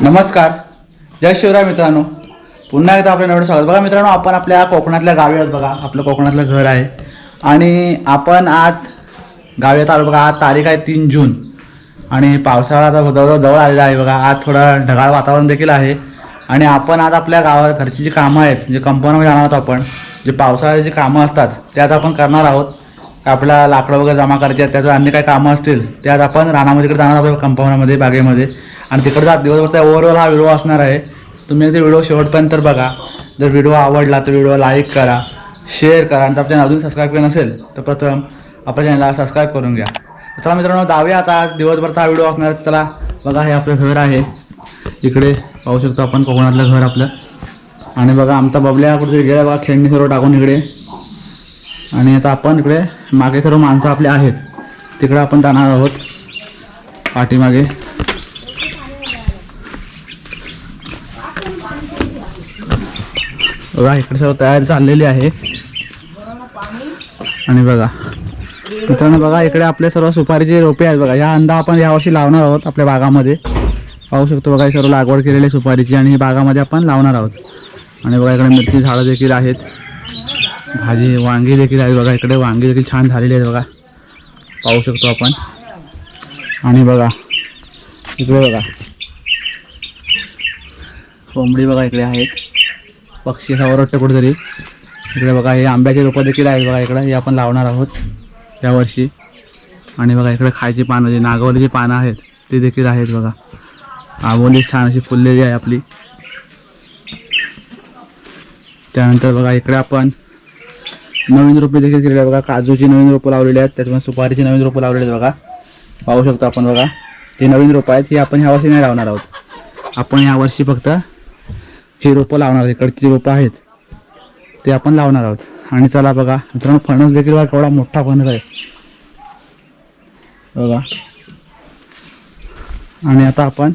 नमस्कार. जय शिवराय मित्रांनो. पुन्हा एकदा आपल्या नवीन स्वागत. बघा मित्रांनो आपण आपल्या कोकणातल्या गावी आहोत बघा. आपलं कोकणातलं घर आहे. आणि आपण आज गावी येत आलो बघा. आज तारीख आहे तीन जून. आणि पावसाळा आता जवळजवळ जवळ आलेला आहे बघा. आज थोडं ढगाळ वातावरण देखील आहे. आणि आपण आज आपल्या गावात घरची जी कामं आहेत म्हणजे जे कंपनीमध्ये जाणार आहोत आपण जे पावसाळ्याची जी कामं असतात ते आज आपण करणार आहोत. आपल्याला लाकडं वगैरे जमा करायची आहेत त्याचं अन्य काही कामं असतील ते आज आपण रानामध्ये इकडे जाणार आहोत कंपाऊंडमध्ये बागेमध्ये. आणि तिकडचा दिवसभरचा ओव्हरऑल हा व्हिडिओ असणार आहे. तुम्ही ते व्हिडिओ शेवटपर्यंत तर बघा. जर व्हिडिओ आवडला तर व्हिडिओ लाईक करा शेअर करा आणि जर आपल्या अजून सबस्क्राईब केलं नसेल तर प्रथम आपल्या चॅनलला सबस्क्राईब करून घ्या. चला मित्रांनो जाऊया आता. दिवसभरचा हा व्हिडिओ असणार चला बघा हे आपलं घर आहे. इकडे पाहू शकतो आपण कोकणातलं घर आपलं. आणि बघा आमचा बबल्या कुठेतरी गेला बघा खेळणी सर्व टाकून इकडे. आणि आता आपण इकडे मागे सर्व माणसं आपली आहेत. तिकडे आपण जाणार आहोत. पाठीमागे. बघा इकडे सर्व तयारी चाललेली आहे. आणि बघा मित्रांनो बघा इकडे आपले सर्व सुपारीचे रोपे आहेत बघा. ह्या अंदा आपण यावर्षी लावणार आहोत आपल्या बागामध्ये. पाहू शकतो बघा सर्व लागवड केलेली आहे सुपारीची आणि ही बागामध्ये आपण लावणार आहोत. आणि बघा इकडे मिरची झाडं देखील आहेत. भाजी वांगी देखील आहेत बघा इकडे वांगी देखील छान झालेली आहेत बघा. पाहू शकतो आपण. आणि बघा इकडे बघा. कोंबडी बघा इकडे आहेत. पक्षी असा ओरडतो कुठेतरी. इकडे बघा हे आंब्याचे रोपं देखील आहेत बघा इकडे. हे आपण लावणार आहोत यावर्षी आणि बघा इकडे खायची पानं जे नागवलीची पानं आहेत ते देखील आहेत बघा. आंबोली छान अशी फुललेली आहे आपली. त्यानंतर बघा इकडे आपण नवीन रोपे देखील केलेले आहे बघा. काजूची नवीन रोपं लावलेली आहेत त्याच्यामुळे सुपारीची नवीन रोपं लावलेली आहेत बघा. पाहू शकतो आपण बघा. जे नवीन रोपं आहेत ही आपण ह्यावर्षी नाही लावणार आहोत. आपण यावर्षी फक्त ही रोपं लावणार आहोत इकडची जी रोपं आहेत ते आपण लावणार आहोत. आणि चला बघा मित्रांनो फणस देखील बघा केवढा मोठा फणस आहे. बघा. आणि आता आपण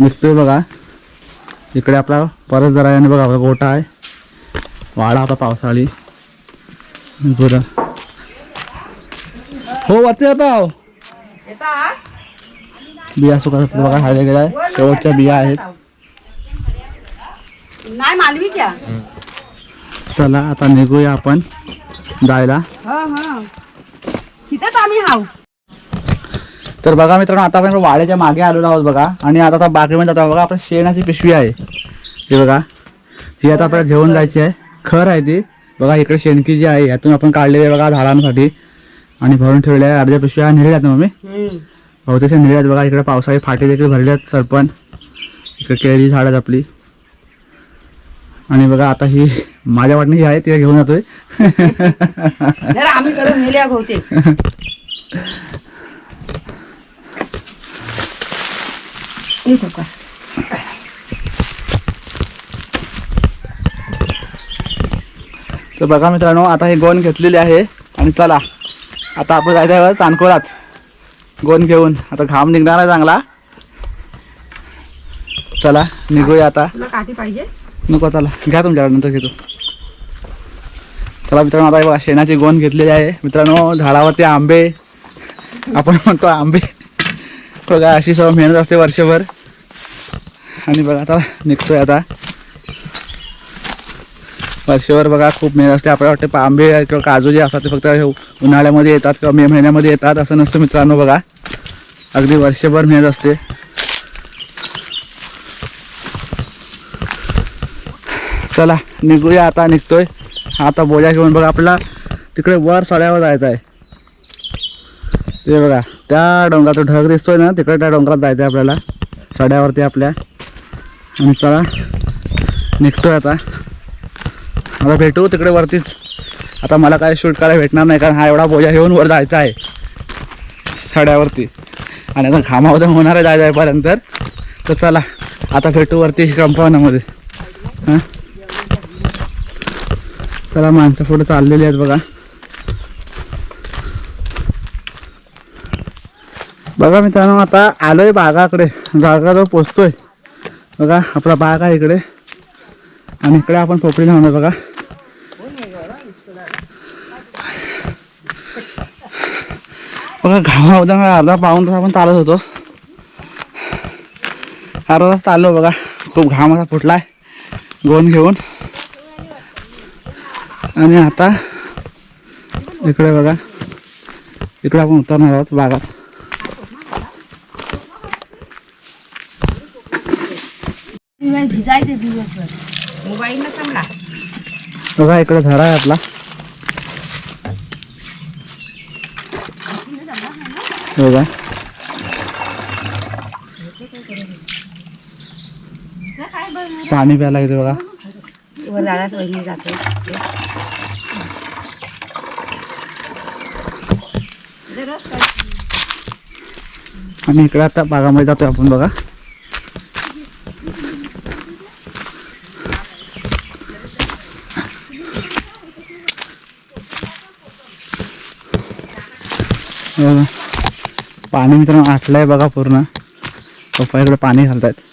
निघतोय बघा. इकडे आपला परत जरा याने बघा आपला गोठा आहे. वाडा आता पावसाळी. बरं. हो वरती आता. बिया सुका बघा खायला गेला आहे शेवटच्या बिया आहेत. नाही मालवी क्या चला आता निघूया आपण जायला. हो हो. तिथंच आम्ही हाव. तर बघा मित्रांनो आता आपण वाड्याच्या मागे आलेलो आहोत बघा. आणि आता आता बागेमध्ये जातो बघा आपल्या शेणाची पिशवी आहे. ही बघा. ही आता आपल्याला घेऊन जायची आहे. खर आहे ती. बघा इकडे शेणकी जी आहे यातून आपण काढलेली आहे बघा झाडांसाठी. आणि भरून ठेवल्या आहे अर्ध्या पिशव्या नेलेल्या आहेत ना मम्मी? बहुतेक नेलेल्या आहेत बघा इकडे पावसाळी फाटे देखील भरले आहेत सरपण. इकडे केळी झाड आहेत आपली. आणि बघा आता ही माझ्या वाटणी ही आहे तिला घेऊन जातोय. जरा आम्ही सर्व नेल्या बहुतेक. ये सावकाश. तर बघा मित्रांनो आता हे गोन घेतलेली आहे. आणि चला आता आपण जायचं आहे चांदकोरात गोन घेऊन. आता घाम निघणार आहे चांगला. चला निघूया आता. तुला काठी पाहिजे? नको चला घ्या तुमच्याकडे नंतर घेतो. चला मित्रांनो आता बघा शेणाची गोण घेतलेली आहे. मित्रांनो झाडावरती आंबे. आपण म्हणतो आंबे. बघा अशी सर्व मेहनत असते वर्षभर. आणि बघा आता निघतोय आता. वर्षभर बघा खूप मेहनत असते. आपल्याला वाटते आंबे किंवा काजू जे असतात ते फक्त उन्हाळ्यामध्ये येतात किंवा मे महिन्यामध्ये येतात असं नसतं मित्रांनो बघा. अगदी वर्षभर मेहनत असते. चला निघूया आता निघतोय. आता बोजा घेऊन बघा आपला तिकडे वर सड्यावर जायचं आहे. ते बघा त्या डोंगरात ढग दिसतोय ना तिकडे त्या डोंगरात जायचं आहे आपल्याला. सड्यावरती आपल्या. आणि चला निघतोय आता. आता भेटू तिकडे वरतीच आता मला काय शूट करायला भेटणार नाही कारण हा एवढा बोजा घेऊन वर जायचा आहे. सड्यावरती आणि आता घामावधन होणार आहे जायचं पर्यंत तर चला आता भेटू वरती कंपाऊंडमध्ये. हां? चला माणसं पुढे चाललेली आहेत बघा. बघा मित्रांनो आता आलोय बागाकडे. जागाजवळ पोचतोय. बघा आपला बाग आहे इकडे. आणि इकडे आपण पोपडी लावणार बघा. बघा घामा अर्धा पाऊन तास आपण चालत होतो. अर्धा तास चाललो बघा. खूप घाम असा फुटलाय. गोन घेऊन. आणि आता इकडे बघा. इकडे आपण उतरणार आहोत बागात. भिजायचे दिवसभर. मोबाईल न संपला बघा इकडे झरा आहे आपला. बघा. पाणी प्यायला येते बघा. जाते. आणि इकडे आता बागामध्ये जातोय आपण बघा. पाणी मित्रांनो आटलंय बघा पूर्ण. पप्पा इकडे पाणी घालत आहेत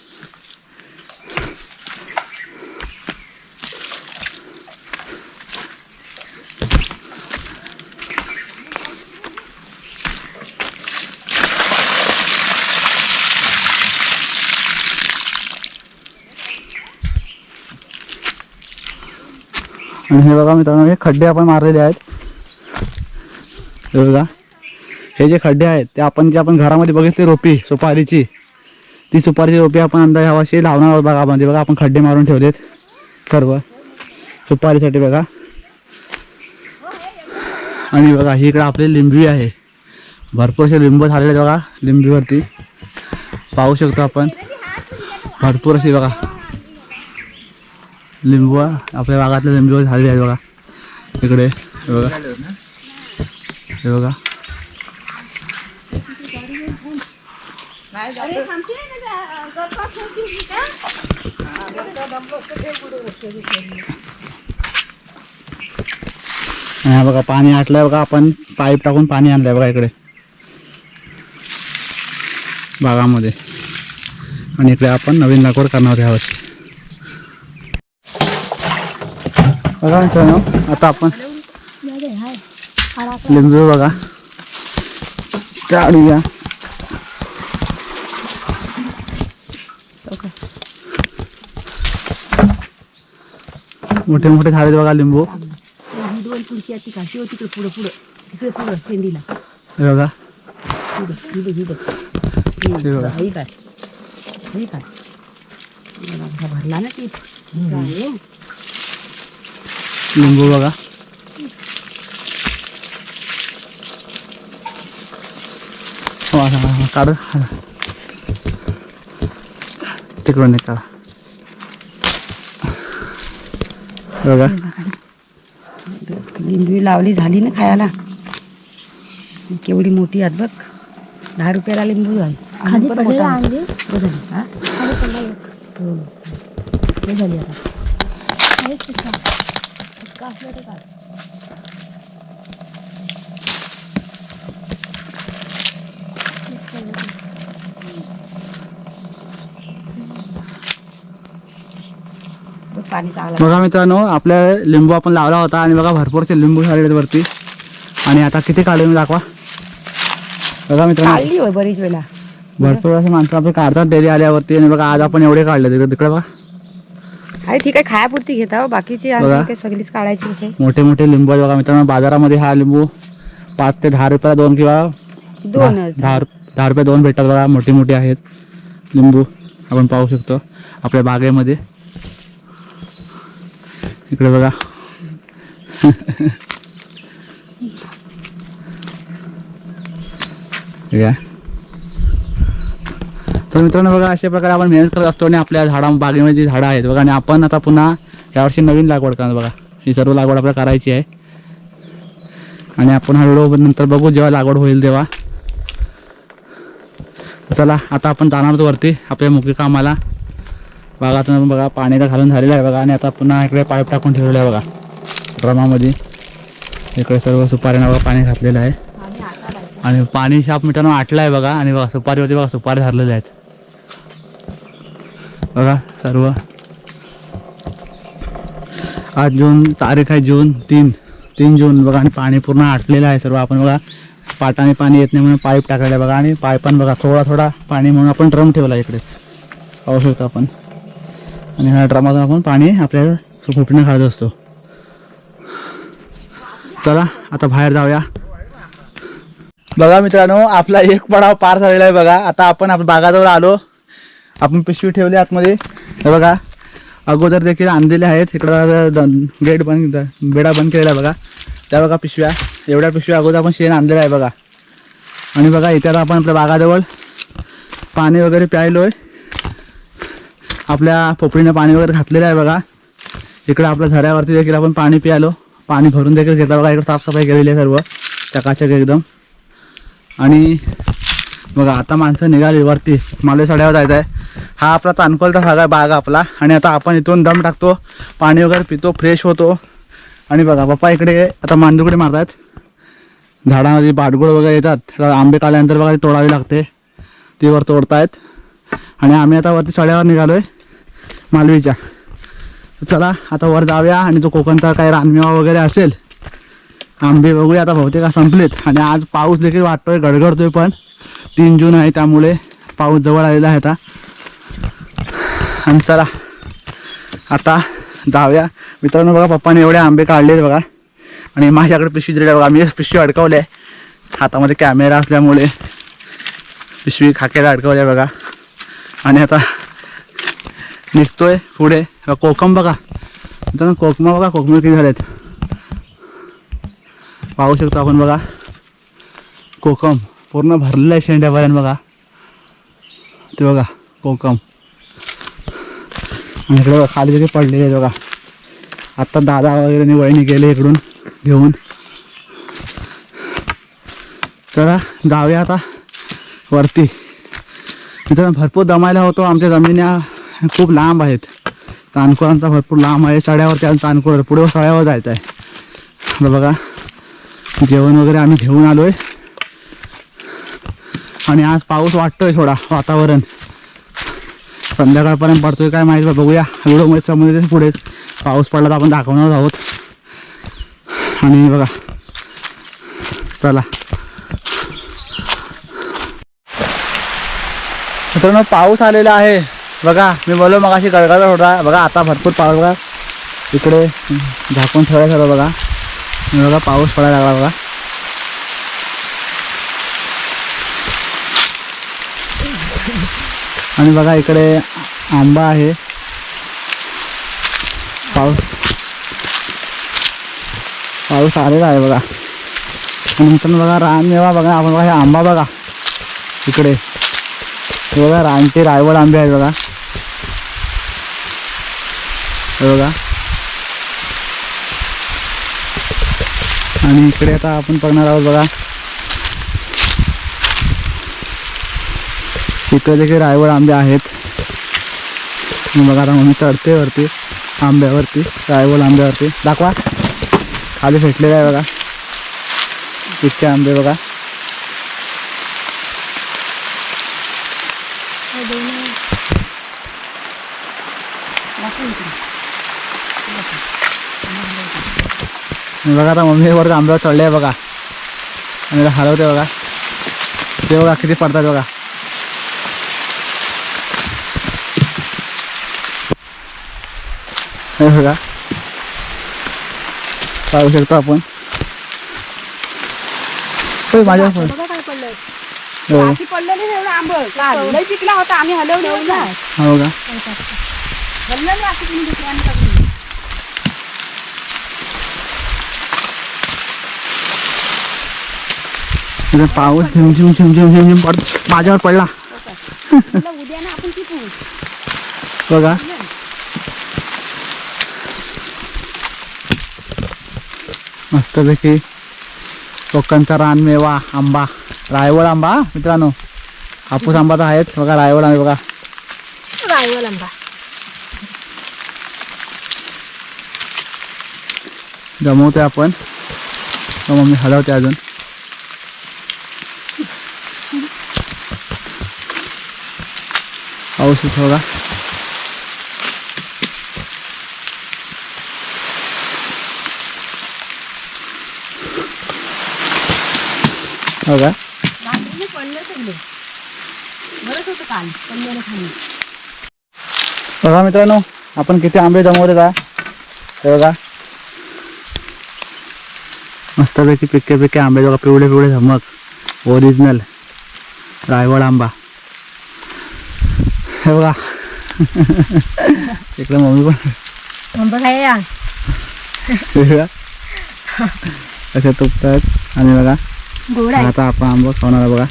हे बघा मित्रांनो हे खड्डे आपण मारलेले आहेत. हे बघा. हे जे खड्डे आहेत ते आपण जे आपण घरामध्ये बघितली रोपी सुपारीची ती सुपारीची रोपी आपण अंदाज हवाशी लावणार आहोत बघा म्हणजे बघा आपण खड्डे मारून ठेवलेत सर्व. सुपारीसाठी बघा. आणि बघा ही इकडे आपली लिंबी आहे. भरपूर असे लिंब झालेले आहेत बघा लिंबीवरती. पाहू शकतो आपण. भरपूर अशी बघा. लिंबू आपल्या भागातले लिंबू झालेले आहेत बघा. इकडे हे बघा. हे बघा. हा बघा पाणी आटलंय बघा. आपण पाईप टाकून पाणी आणलंय बघा इकडे. बागामध्ये आणि इकडे आपण नवीन लागवड करणार आहोत यावर्षी बघा मित्रांनो आता आपण लिंबू बघा. काढूया मोठे मोठे झाडे बघा लिंबू. दोन पुढं पुढं बघा. काय भरला ना ती लिंबू बघा. हो असं हा, काढ. तिकडून काढा बघा. लिंबू लावली झाली ना खायला. केवढी मोठी आहेत बघ. दहा रुपयाला लिंबू आहे. हो? झाली, हा? झाली आता बघ, पाणी चांगलं बघा मित्रांनो आपल्या लिंबू आपण लावला होता आणि बघा भरपूरचे लिंबू आहेत वरती. आणि आता किती काढले मी दाखवा. बघा मित्रांनो बरीच वेळा. भरपूर असे माणसं आपले काढतात डेली आल्यावरती. आणि बघा आज आपण एवढे काढले. तिकडे तिकडे बघा. अरे ठीक आहे खायापुरती घेता बाकीची आहे बघा. काय सगळीच काढायची मोठे मोठे लिंबू आहेत बघा मित्रांनो. बाजारामध्ये हा लिंबू पाच ते दहा रुपयाला दोन किंवा दोनच. दहा दहा रुपये दोन भेटतात बघा. मोठी मोठी आहेत लिंबू. आपण पाहू शकतो आपल्या बागेमध्ये. इकडे बघा. हे घ्या. तर मित्रांनो बघा अशा प्रकारे आपण मेहनत करत असतो आणि आपल्या झाडा बागेमध्ये जी झाडं आहेत बघा आणि आपण आता पुन्हा यावर्षी नवीन लागवड करणार बघा. ही सर्व लागवड आपल्याला करायची आहे. आणि आपण हा व्हिडिओ नंतर बघू जेव्हा लागवड होईल तेव्हा. चला आता आपण जाणार होतो वरती आपल्या मुख्य कामाला. बागातून आपण बघा पाणी तर घालून झालेलं आहे बघा आणि आता पुन्हा इकडे पाईप टाकून ठेवलेलं आहे बघा ड्रमामध्ये. इकडे सर्व सुपारीनं बघा पाणी घातलेलं आहे. आणि पाणी शाप मिठानं आटलं आहे बघा आणि बघा सुपारीवरती बघा सुपारी धरलेले आहेत. बघा सर्व. आज जून तारीख आहे जून तीन तीन जून. बघा आणि पाणी पूर्ण आटलेलं आहे सर्व. आपण बघा पाटाने पाणी येत नाही म्हणून पाईप टाकायला बघा. आणि पाईपान बघा थोडा थोडा पाणी म्हणून आपण ड्रम ठेवला इकडे. पाहू शकतो आपण. आणि ह्या ड्रमातून आपण पाणी आपल्याला फुटणं खात असतो. चला आता बाहेर जाऊया. बघा मित्रांनो आपला एक पडाव पार झालेला आहे बघा. आता आपण आपल्या बागाजवळ आलो. आपण पिशवी ठेवली आतमध्ये. हे बघा अगोदर देखील आणलेले आहेत. इकडं गेट बंद बेडा बंद केलेला आहे बघा. त्या बघा पिशव्या. एवढ्या पिशव्या अगोदर आपण शेण आणलेलं आहे बघा. आणि बघा इतर आपण आपल्या बागाजवळ पाणी वगैरे प्यायलो आहे आपल्या पोपळीनं पाणी वगैरे घातलेलं आहे बघा. इकडं आपल्या झऱ्यावरती देखील आपण पाणी प्यायलो. पाणी भरून देखील घेतलं बघा. इकडं साफसफाई केलेली आहे सर्व. चकाचक एकदम. आणि बघा आता माणसं निघाली वरती. माले सड्यावर जायचं आहे हा आपला तानकोलचा भाग आहे बाग आपला. आणि आता आपण इथून दम टाकतो पाणी वगैरे पितो फ्रेश होतो. आणि बघा पप्पा इकडे आता मांडुकडे मारतात झाडामध्ये बाटगुळ वगैरे येतात. त्याला आंबे काढल्यानंतर बघा ते तोडावी लागते. ती वर तोडतायत. आणि आम्ही आता वरती सड्यावर निघालो आहे मालवीच्या. चला आता वर जाऊया. आणि जो कोकणचा काही रानमेवा वगैरे असेल आंबे बघूया. आता बहुतेक संपलेत. आणि आज पाऊस देखील वाटतोय गडगडतोय पण. तीन जून आहे त्यामुळे पाऊस जवळ आलेला आहे आता. आणि चला आता जाऊया. मित्रांनो बघा पप्पाने एवढे आंबे काढलेत बघा. आणि माझ्याकडे पिशवी दिल्या बघा. मी पिशवी अडकवली आहे. हातामध्ये कॅमेरा असल्यामुळे पिशवी खाक्याला अडकवल्या बघा. आणि आता निघतोय पुढे. कोकम बघा. मित्रांनो कोकमा बघा कोकम किती झालेत. पाहू शकतो आपण बघा. कोकम. पूर्ण भरलेलं आहे शेंड्यापर्यंत बघा. ते बघा कोकम. आणि इकडे बघा खाली तिथे पडलेले आहेत बघा. आत्ता दादा वगैरे आणि गेले इकडून घेऊन. चला जाऊया आता वरती. मित्रांनो भरपूर दमायला होतो. आमच्या जमिन्या खूप लांब आहेत. तानकुरांचा भरपूर लांब आहे. सड्यावरती आणि तानकुर पुढे सड्यावर जायचं आहे बघा जेवण वगैरे आम्ही घेऊन आलो आहे आणि आज पाऊस वाटतोय थोडा वातावरण. संध्याकाळपर्यंत पडतोय काय माहिती बा, बघूया. व्हिडिओमध्ये समजते पुढेच. पाऊस पडला तर आपण दाखवणार आहोत. आणि बघा. चला. मित्रांनो पाऊस आलेला आहे. बघा मी बोललो मग अशी गळगळ होता. बघा आता भरपूर पाऊस बघा. इकडे झाकून ठेवायचं बघा. बघा पाऊस पडायला लागला बघा. आणि बघा इकडे आंबा आहे. पाऊस. पाऊस आलेला आहे बघा. आणि नंतर बघा रानमेवा बघा आपण बघा हे आंबा बघा. इकडे. हे बघा रानचे रायवड आंबे आहेत बघा. हे बघा. आणि इकडे आता आपण बघणार आहोत बघा. इकडे देखील रायवड आंबे आहेत. बघा आता मम्मी चढते वरती आंब्यावरती रायवड आंब्यावरती. दाखवा. खाली फेटलेलं आहे बघा. इतके आंबे बघा. बघा आता मम्मी वरती आंब्यावर चढले आहे बघा. आणि हरवते बघा. ते बघा किती पडतात बघा. हे बघा. पाहू शकतो आपण. पडलंय. हो. पिकला होता आम्ही हलवले हो का पाऊस झिम झिम झिम झिम झिम झिम पड माझ्यावर पडला. म्हटलं उद्या ना आपण बघा. मस्तपैकी कोकणचा रानमेवा आंबा रायवळ आंबा हा, मित्रांनो. हापूस आंबा तर आहेत. बघा रायवळ आंबे बघा. रायवल आंबा. जमवतोय आपण. तर मम्मी हलवते अजून. पाऊस बघा. बघा रात्री पडले सगळे. बरंच होतं काल पडलेलं खाली बघा मित्रांनो आपण किती आंबे जमवले का? हे बघा. मस्तपैकी पिके पिके आंबे बघा पिवळे पिवळे धमक ओरिजिनल रायवड आंबा. हे बघा. इकडे मम्मी पण. बघा. हे तुपतात. आणि बघा. गोड आहे. आता आपण आंबा खाणार बघा.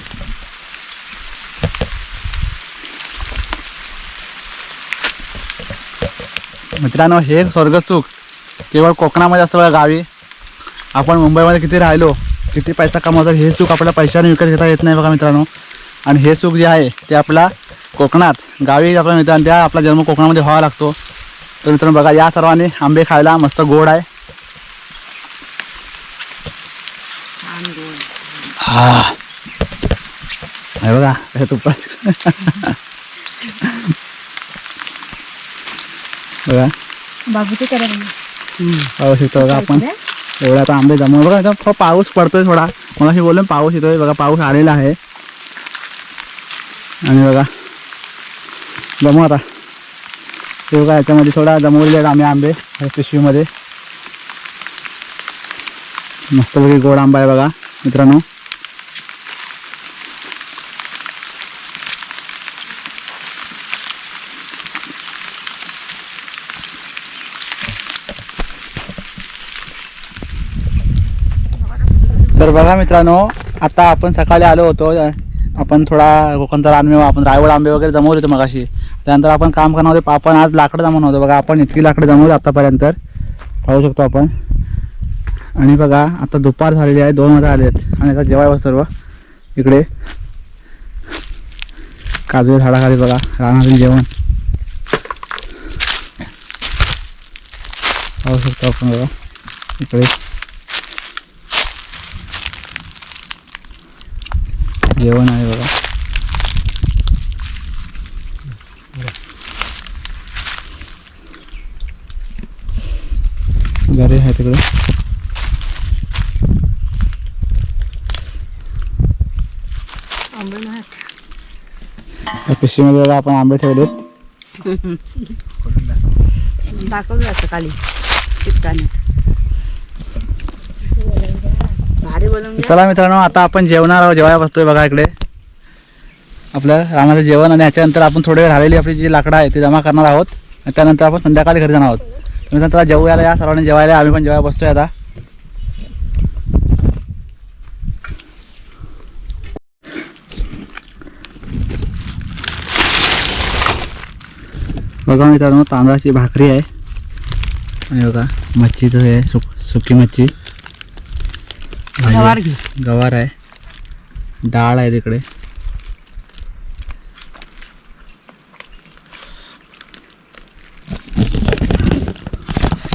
मित्रांनो हे स्वर्गसुख केवळ कोकणामध्ये असतं बघा गावी. आपण मुंबईमध्ये किती राहिलो किती पैसा कमावतो हे सुख आपल्या पैशाने विकत घेता येत नाही बघा मित्रांनो. आणि हे सुख जे आहे ते आपला कोकणात गावी आपल्या मित्रांनो त्या आपला जन्म कोकणामध्ये व्हावा लागतो. तर मित्रांनो बघा या सर्वांनी आंबे खायला मस्त गोड आहे. हा हे बघा हे तुपात बघा करायला पाऊस येतो बघा आपण एवढा आता आंबे जमवून बघा थोडा पाऊस पडतोय थोडा मला अशी बोललो पाऊस येतोय बघा पाऊस आलेला आहे आणि बघा जमू आता ते बघा याच्यामध्ये थोडा जमवलेले आहेत आम्ही आंबे पिशवीमध्ये मस्तपैकी गोड आंबा आहे बघा मित्रांनो तर बघा मित्रांनो आता आपण सकाळी आलो होतो. आपण थोडा कोकणचा रानमेवा आपण रायवड आंबे वगैरे जमवले होते मगाशी. त्यानंतर आपण काम करणार होतो आपण आज लाकडं जमवलं होतो. बघा आपण इतकी लाकडं जमवली आतापर्यंत. पाहू शकतो आपण. आणि बघा आता दुपार झालेली आहे दोन वाजता आले आहेत आणि आता जेवाय सर्व. इकडे. काजू झाडाखाली बघा रानातील जेवण. पाहू शकतो आपण बघा. इकडे. जेवण आहे बघा. घरी आहे तिकडे. पिशवीमध्ये बघा आपण आंबे ठेवलेत. दाखवलं जातं खाली चिपकाने भारी बनवून घ्या. चला मित्रांनो आता आपण जेवणार आहोत जेवायला बसतोय बघा इकडे. आपलं रानाचं जेवण आणि याच्यानंतर आपण थोडी वेळ राहिलेली आपली जी लाकडं आहे ती जमा करणार आहोत. आणि त्यानंतर आपण संध्याकाळी घरी जाणार आहोत. तर मित्रांनो चला जेवायला या सर्वांनी जेवायला. आम्ही पण जेवायला बसतोय आता. बघा मित्रांनो तांदळाची भाकरी आहे. आणि बघा मच्छीचं हे सुक सुकी मच्छी. गवार घे. गवार आहे. डाळ आहे तिकडे.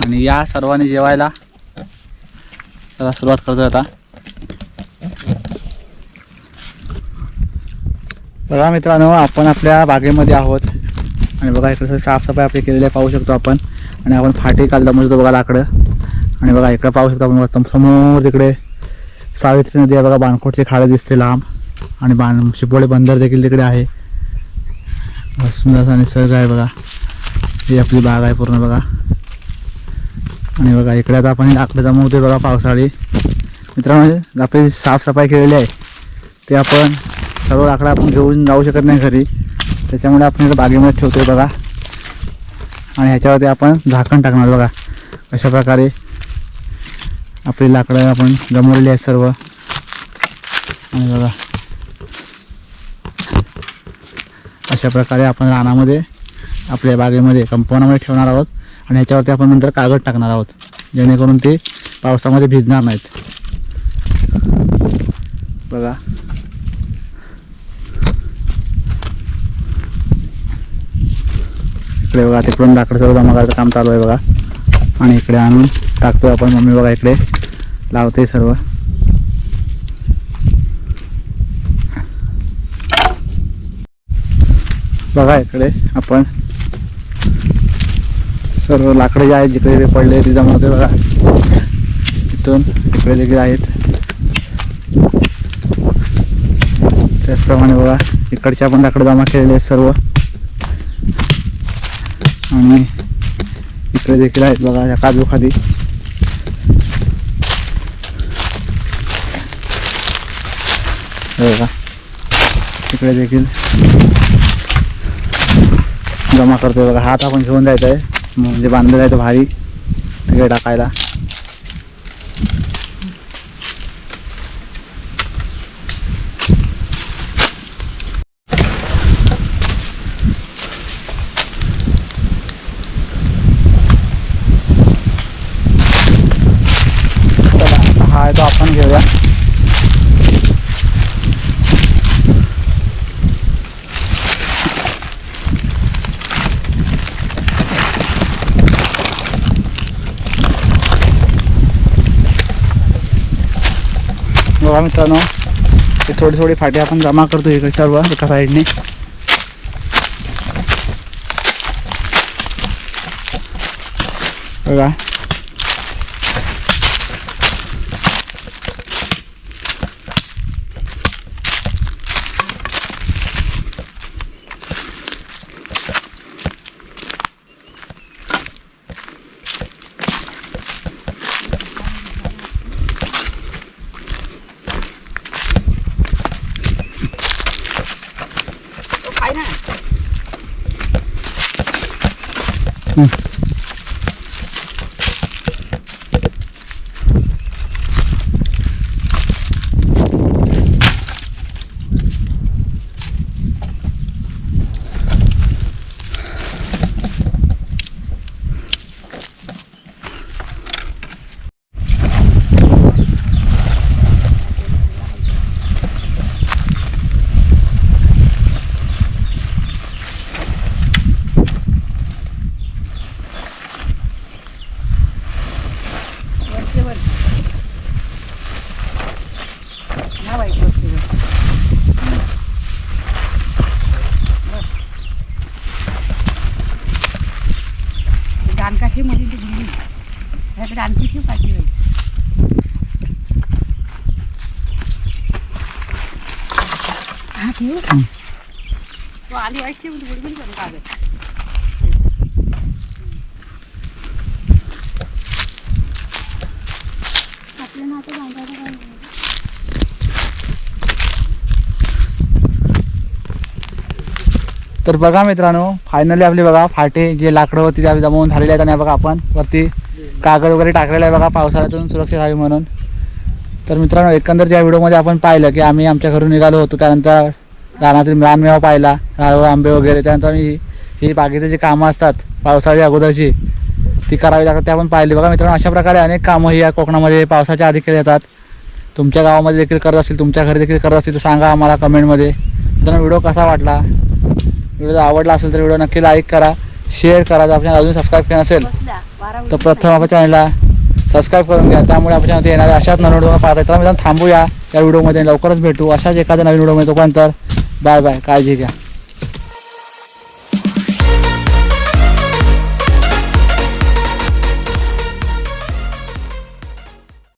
आणि या सर्वांनी जेवायला. चला सुरुवात करतोय आता. बघा मित्रांनो आपण आपल्या बागेमध्ये आहोत. आणि बघा इकडे साफसफाई आपली केलेली पाहू शकतो आपण. आणि आपण फाटी काल जमवतो बघा लाकडं. आणि बघा इकडे पाहू शकतो आपण सम- समोर तिकडे. सावित्री नदी आहे बघा बाणकोटची खाडे दिसते लांब. आणि बाण शिपोळे बंदर देखील तिकडे आहे. सुंदरसा सुंदर असा निसर्ग आहे बघा. ही आपली बाग आहे पूर्ण बघा. आणि बघा इकडे आता आपण लाकडं जमवते बघा पावसाळी. मित्रांनो आपली साफसफाई केलेली आहे. ते आपण सर्व लाकडं आपण घेऊन जाऊ शकत नाही घरी. त्याच्यामुळे आपण इकडे बागेमध्ये ठेवतो बघा. आणि ह्याच्यावरती आपण झाकण टाकणार बघा. अशा प्रकारे आपली लाकडं आपण जमवलेली आहेत सर्व. आणि बघा. अशा प्रकारे आपण रानामध्ये आपल्या बागेमध्ये कंपाऊंडमध्ये ठेवणार आहोत. आणि ह्याच्यावरती आपण नंतर कागद टाकणार आहोत. जेणेकरून ते पावसामध्ये भिजणार नाहीत. बघा. इकडे बघा तिकडून लाकडं सर्व जमा करायचं काम चालू आहे बघा. आणि इकडे आणून टाकतो आपण मम्मी बघा इकडे. लावते सर्व. बघा इकडे आपण. सर्व लाकडे जे आहेत जिकडे जे पडले ते बघा. तिथून इकडे देखील आहेत. त्याचप्रमाणे बघा इकडच्या पण लाकडं जमा केलेले आहेत सर्व. आणि इकडे देखील आहेत बघा या काजू हे बघा. इकडे देखील. जमा करतोय बघा. हात आपण घेऊन जायचं म्हणजे आहे म्हणजे बांधलं जायचं भारी. तिकडे टाकायला चला, आता हा आहे तो आपण घेऊया बघा मित्रांनो ते थोडी थोडी फाटी आपण जमा करतो इकडे सर्व एका साईडने. बघा. Mm. कागद. बांधायला काय तर बघा मित्रांनो फायनली आपले बघा फाटे जे लाकडं होती ते जमवून झालेले आहेत आणि बघा आपण वरती कागद वगैरे टाकलेला आहे बघा पावसाळ्यातून सुरक्षित राहावी म्हणून. तर मित्रांनो एकंदर या व्हिडिओमध्ये आपण पाहिलं की आम्ही आमच्या घरून निघालो होतो त्यानंतर रानातील रानमेवा पाहिला नारळ आंबे वगैरे त्यानंतर आम्ही ही बागेची जी कामं असतात पावसाळ्याच्या अगोदरची ती करावी लागतात त्या आपण पाहिली. बघा मित्रांनो अशा प्रकारे अनेक कामं ही या कोकणामध्ये पावसाच्या आधी केली जातात. तुमच्या गावामध्ये देखील करत असतील तुमच्या घरी देखील करत असतील तर सांगा आम्हाला कमेंटमध्ये. मित्रांनो व्हिडिओ कसा वाटला? व्हिडिओ जर आवडला असेल तर व्हिडिओ नक्की लाईक करा शेअर करा जर आपल्याला अजून सबस्क्राईब केलं नसेल तर प्रथम आपल्या चॅनलला सबस्क्राईब करून घ्या. त्यामुळे आपल्या चॅनलमध्ये येणाऱ्या अशाच नवीन व्हिडिओ पाहता येतात मित्रांनो थांबूया. या व्हिडिओमध्ये लवकरच भेटू. अशाच एखाद्या नवीन व्हिडिओमध्ये तोपर्यंत बाय बाय काळजी घ्या.